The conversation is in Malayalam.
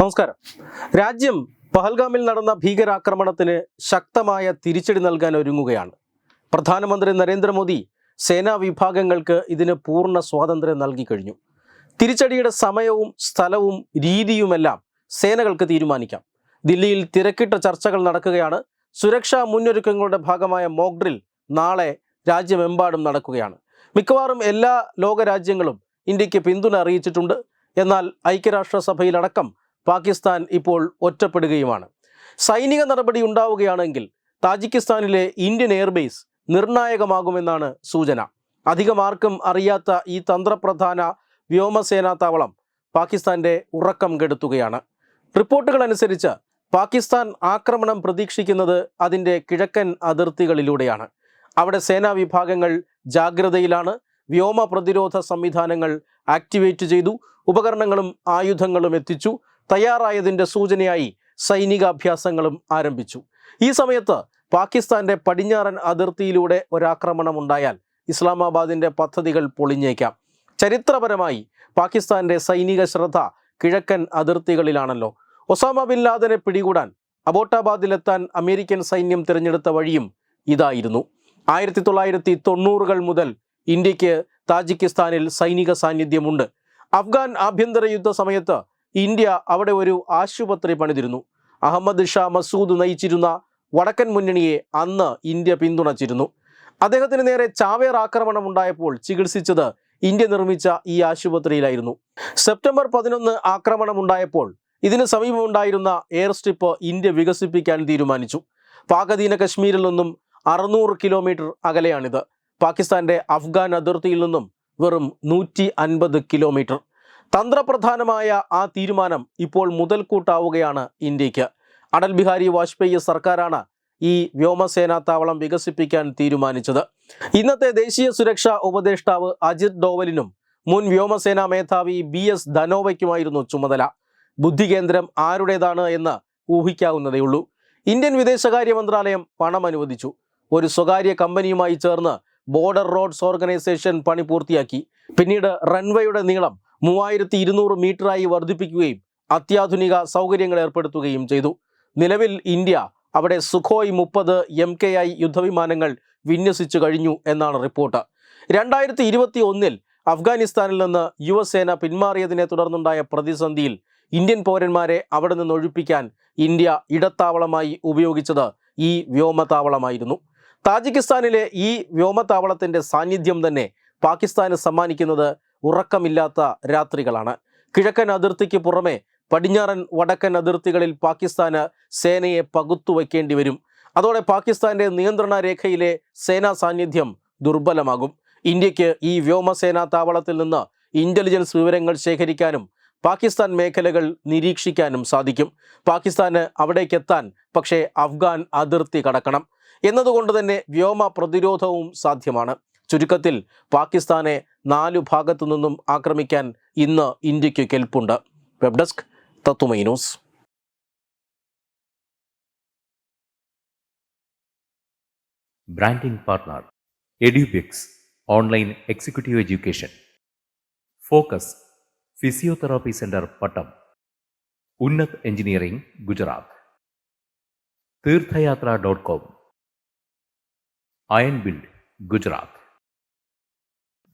നമസ്കാരം. രാജ്യം പഹൽഗാമിൽ നടന്ന ഭീകരാക്രമണത്തിന് ശക്തമായ തിരിച്ചടി നൽകാൻ ഒരുങ്ങുകയാണ്. പ്രധാനമന്ത്രി നരേന്ദ്രമോദി സേനാ വിഭാഗങ്ങൾക്ക് ഇതിന് പൂർണ സ്വാതന്ത്ര്യം നൽകി കഴിഞ്ഞു. തിരിച്ചടിയുടെ സമയവും സ്ഥലവും രീതിയുമെല്ലാം സേനകൾക്ക് തീരുമാനിക്കാം. ദില്ലിയിൽ തിരക്കിട്ട ചർച്ചകൾ നടക്കുകയാണ്. സുരക്ഷാ മുന്നൊരുക്കങ്ങളുടെ ഭാഗമായ മോക്ഡ്രിൽ നാളെ രാജ്യമെമ്പാടും നടക്കുകയാണ്. മിക്കവാറും എല്ലാ ലോകരാജ്യങ്ങളും ഇന്ത്യയ്ക്ക് പിന്തുണ അറിയിച്ചിട്ടുണ്ട്. എന്നാൽ ഐക്യരാഷ്ട്രസഭയിലടക്കം പാകിസ്ഥാൻ ഇപ്പോൾ ഒറ്റപ്പെടുകയുമാണ്. സൈനിക നടപടി ഉണ്ടാവുകയാണെങ്കിൽ താജിക്കിസ്ഥാനിലെ ഇന്ത്യൻ എയർബേസ് നിർണായകമാകുമെന്നാണ് സൂചന. അധികമാർക്കും അറിയാത്ത ഈ തന്ത്രപ്രധാന വ്യോമസേനാ താവളം പാകിസ്ഥാന്റെ ഉറക്കം കെടുത്തുകയാണ്. റിപ്പോർട്ടുകൾ അനുസരിച്ച് പാകിസ്ഥാൻ ആക്രമണം പ്രതീക്ഷിക്കുന്നത് അതിന്റെ കിഴക്കൻ അതിർത്തികളിലൂടെയാണ്. അവിടെ സേനാ വിഭാഗങ്ങൾ ജാഗ്രതയിലാണ്. വ്യോമ പ്രതിരോധ സംവിധാനങ്ങൾ ആക്ടിവേറ്റ് ചെയ്തു. ഉപകരണങ്ങളും ആയുധങ്ങളും എത്തിച്ചു. തയ്യാറായതിന്റെ സൂചനയായി സൈനികാഭ്യാസങ്ങളും ആരംഭിച്ചു. ഈ സമയത്ത് പാകിസ്ഥാന്റെ പടിഞ്ഞാറൻ അതിർത്തിയിലൂടെ ഒരാക്രമണം ഉണ്ടായാൽ ഇസ്ലാമാബാദിന്റെ പദ്ധതികൾ പൊളിഞ്ഞേക്കാം. ചരിത്രപരമായി പാകിസ്ഥാന്റെ സൈനിക ശ്രദ്ധ കിഴക്കൻ അതിർത്തികളിലാണല്ലോ. ഒസാമ ബിൻ ലാദനെ പിടികൂടാൻ അബോട്ടാബാദിലെത്താൻ അമേരിക്കൻ സൈന്യം തിരഞ്ഞെടുത്ത വഴിയും ഇതായിരുന്നു. ആയിരത്തി തൊള്ളായിരത്തി തൊണ്ണൂറുകൾ മുതൽ ഇന്ത്യയ്ക്ക് താജിക്കിസ്ഥാനിൽ സൈനിക സാന്നിധ്യമുണ്ട്. അഫ്ഗാൻ ആഭ്യന്തര യുദ്ധ സമയത്ത് ഇന്ത്യ അവിടെ ഒരു ആശുപത്രി പണിതിരുന്നു. അഹമ്മദ് ഷാ മസൂദ് നയിച്ചിരുന്ന വടക്കൻ മുന്നണിയെ അന്ന് ഇന്ത്യ പിന്തുണച്ചിരുന്നു. അദ്ദേഹത്തിന് നേരെ ചാവേർ ആക്രമണം ഉണ്ടായപ്പോൾ ചികിത്സിച്ചത് ഇന്ത്യ നിർമ്മിച്ച ഈ ആശുപത്രിയിലായിരുന്നു. സെപ്റ്റംബർ പതിനൊന്ന് ആക്രമണം ഉണ്ടായപ്പോൾ ഇതിന് സമീപമുണ്ടായിരുന്ന എയർ സ്ട്രിപ്പ് ഇന്ത്യ വികസിപ്പിക്കാൻ തീരുമാനിച്ചു. പാകധീന കശ്മീരിൽ നിന്നും അറുന്നൂറ് കിലോമീറ്റർ അകലെയാണിത്. പാകിസ്ഥാന്റെ അഫ്ഗാൻ അതിർത്തിയിൽ നിന്നും വെറും നൂറ്റി അൻപത് കിലോമീറ്റർ. തന്ത്രപ്രധാനമായ ആ തീരുമാനം ഇപ്പോൾ മുതൽക്കൂട്ടാവുകയാണ് ഇന്ത്യയ്ക്ക് അടൽ ബിഹാരി വാജ്പേയി സർക്കാരാണ് ഈ വ്യോമസേനാ താവളം വികസിപ്പിക്കാൻ തീരുമാനിച്ചത്. ഇന്നത്തെ ദേശീയ സുരക്ഷാ ഉപദേഷ്ടാവ് അജിത് ഡോവലിനും മുൻ വ്യോമസേനാ മേധാവി ബി എസ് ധനോവയ്ക്കുമായിരുന്നു ചുമതല. ബുദ്ധികേന്ദ്രം ആരുടേതാണ് എന്ന് ഊഹിക്കാവുന്നതേയുള്ളൂ ഇന്ത്യൻ വിദേശകാര്യ മന്ത്രാലയം പണം അനുവദിച്ചു. ഒരു സ്വകാര്യ കമ്പനിയുമായി ചേർന്ന് ബോർഡർ റോഡ്സ് ഓർഗനൈസേഷൻ പണി പൂർത്തിയാക്കി. പിന്നീട് റൺവേയുടെ നീളം മൂവായിരത്തി ഇരുന്നൂറ് മീറ്ററായി വർദ്ധിപ്പിക്കുകയും അത്യാധുനിക സൗകര്യങ്ങൾ ഏർപ്പെടുത്തുകയും ചെയ്തു. നിലവിൽ ഇന്ത്യ അവിടെ സുഖോയ് മുപ്പത് എം കെ ഐ യുദ്ധവിമാനങ്ങൾ വിന്യസിച്ചു കഴിഞ്ഞു എന്നാണ് റിപ്പോർട്ട്. രണ്ടായിരത്തി ഇരുപത്തി ഒന്നിൽ അഫ്ഗാനിസ്ഥാനിൽ നിന്ന് യുവസേന പിന്മാറിയതിനെ തുടർന്നുണ്ടായ പ്രതിസന്ധിയിൽ ഇന്ത്യൻ പൗരന്മാരെ അവിടെ നിന്ന് ഒഴിപ്പിക്കാൻ ഇന്ത്യ ഇടത്താവളമായി ഉപയോഗിച്ചത് ഈ വ്യോമത്താവളമായിരുന്നു. താജിക്കിസ്ഥാനിലെ ഈ വ്യോമതാവളത്തിന്റെ സാന്നിധ്യം തന്നെ പാകിസ്ഥാന് സമ്മാനിക്കുന്നത് ഉറക്കമില്ലാത്ത രാത്രികളാണ്. കിഴക്കൻ അതിർത്തിക്ക് പുറമെ പടിഞ്ഞാറൻ വടക്കൻ അതിർത്തികളിൽ പാകിസ്ഥാന് സേനയെ പകുത്തു വയ്ക്കേണ്ടി വരും. അതോടെ പാകിസ്ഥാന്റെ നിയന്ത്രണ രേഖയിലെ സേനാ സാന്നിധ്യം ദുർബലമാകും. ഇന്ത്യയ്ക്ക് ഈ വ്യോമസേനാ താവളത്തിൽ നിന്ന് ഇന്റലിജൻസ് വിവരങ്ങൾ ശേഖരിക്കാനും പാകിസ്ഥാൻ മേഖലകൾ നിരീക്ഷിക്കാനും സാധിക്കും. പാകിസ്ഥാന് അവിടേക്കെത്താൻ പക്ഷേ അഫ്ഗാൻ അതിർത്തി കടക്കണം. എന്നതുകൊണ്ട് തന്നെ വ്യോമ പ്രതിരോധവും സാധ്യമാണ്. ചുരുക്കത്തിൽ പാകിസ്ഥാനെ നാലു ഭാഗത്തു നിന്നും ആക്രമിക്കാൻ ഇന്ന് ഇന്ത്യയ്ക്ക് കെൽപ്പുണ്ട്. വെബ് ഡെസ്ക് തത്തുമൈ news. Branding partner online executive education. Focus physiotherapy centre Pattom. Engineering Gujarat. Theerthayatra dot com. Gujarat.